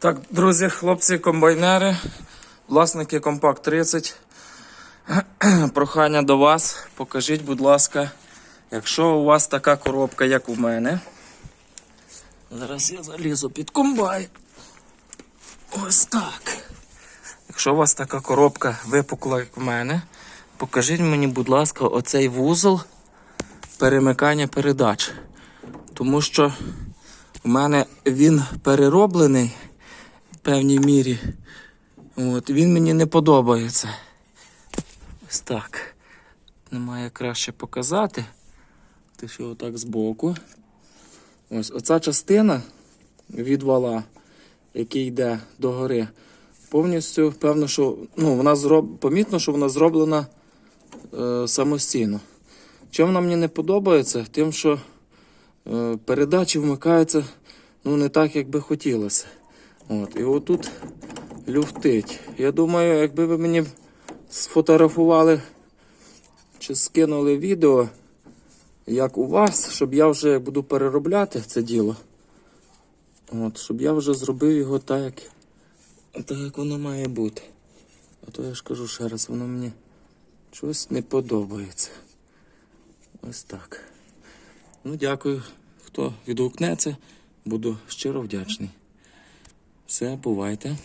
Так, друзі, хлопці, комбайнери, власники Компакт 30. Прохання до вас. Покажіть, будь ласка, якщо у вас така коробка, як у мене. Зараз я залізу під комбайн. Ось так. Якщо у вас така коробка випукла, як в мене, покажіть мені, будь ласка, оцей вузол перемикання передач. Тому що у мене він перероблений в певній мірі. От, він мені не подобається. Ось так. Немає краще показати. Ти що отак збоку. Ось оця частина від вала, який йде до гори, повністю певно, що ну, вона зроб... помітно, що вона зроблена е, самостійно. Чим вона мені не подобається? Тим, що е, передачі вмикаються ну, не так, як би хотілося. От, і отут люфтить. Я думаю, якби ви мені сфотографували чи скинули відео, як у вас, щоб я вже буду переробляти це діло. От, щоб я вже зробив його так, як, так, як воно має бути. А то я ж кажу ще раз, воно мені щось не подобається. Ось так. Ну, дякую, хто відгукнеться. Буду щиро вдячний. Все, бувайте.